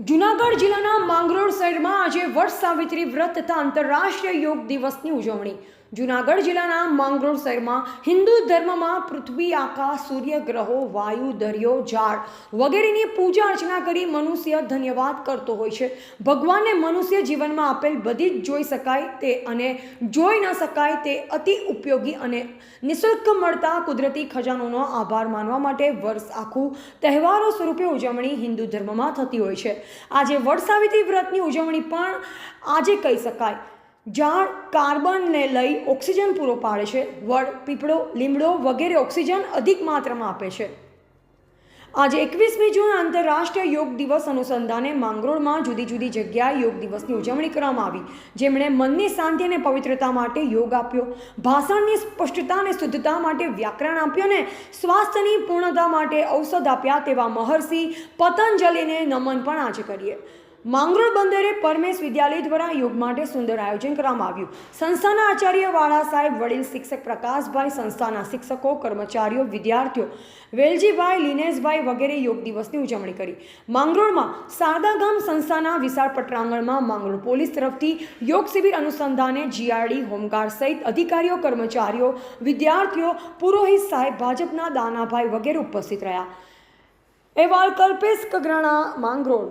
જુનાગઢ જિલ્લાના માંગરોળ શહેરમાં આજે વર્ષ સાવિત્રી વ્રત તથા આંતરરાષ્ટ્રીય યોગ દિવસની ઉજવણી. જુનાગઢ જિલ્લાના માંગરોળ શહેરમાં હિન્દુ ધર્મમાં પૃથ્વી આકાશ સૂર્ય ગ્રહો, વાયુ, દરિયો, ઝાડ વગેરેની પૂજા અર્ચના કરી મનુષ્ય ધન્યવાદ કરતો હોય છે. ભગવાનને મનુષ્ય જીવનમાં આપેલ બધી જ જોઈ શકાય તે અને જોઈ ન શકાય તે અતિ ઉપયોગી અને નિઃશુલ્ક મળતા કુદરતી ખજાનોનો આભાર માનવા માટે વર્ષ આખું તહેવારો સ્વરૂપે ઉજવણી હિન્દુ ધર્મમાં થતી હોય છે. આજે વડસાવિત્રી વ્રતની ઉજવણી પણ આજે કહી શકાય. ઝાડ કાર્બનને લઈ ઓક્સિજન પૂરો પાડે છે. વડ, પીપળો, લીમડો વગેરે ઓક્સિજન અધિક માત્રામાં આપે છે. આજે એકવીસમી જૂન આંતરરાષ્ટ્રીય યોગ દિવસ અનુસંધાને માંગરોળમાં જુદી જુદી જગ્યાએ યોગ દિવસની ઉજવણી કરવામાં આવી. જેમણે મનની શાંતિ અને પવિત્રતા માટે યોગ આપ્યો, ભાષણની સ્પષ્ટતા અને શુદ્ધતા માટે વ્યાકરણ આપ્યું અને સ્વાસ્થ્યની પૂર્ણતા માટે ઔષધ આપ્યા તેવા મહર્ષિ પતંજલિને નમન પણ આજે કરીએ. માંગરોળ બંદરે પરમેશ વિદ્યાલય દ્વારા યોગ માટે સુંદર આયોજન કરવામાં આવ્યું. સંસ્થાના આચાર્ય વાળા સાહેબ વડીલ શિક્ષક પ્રકાશભાઈ, સંસ્થાના શિક્ષકો, કર્મચારીઓ, વિદ્યાર્થીઓ, વેલજીભાઈ, લીનેશભાઈ વગેરે યોગ દિવસની ઉજવણી કરી. માંગરોળમાં શારદા ગામ સંસ્થાના વિશાળ પટ્રાંગણમાં માંગરોળ પોલીસ તરફથી યોગ શિબિર અનુસંધાને જીઆરડી, હોમગાર્ડ સહિત અધિકારીઓ, કર્મચારીઓ, વિદ્યાર્થીઓ, પુરોહિત સાહેબ, ભાજપના દાનાભાઈ વગેરે ઉપસ્થિત રહ્યા. અહેવાલ કલ્પેશ કગરાણા, માંગરોળ.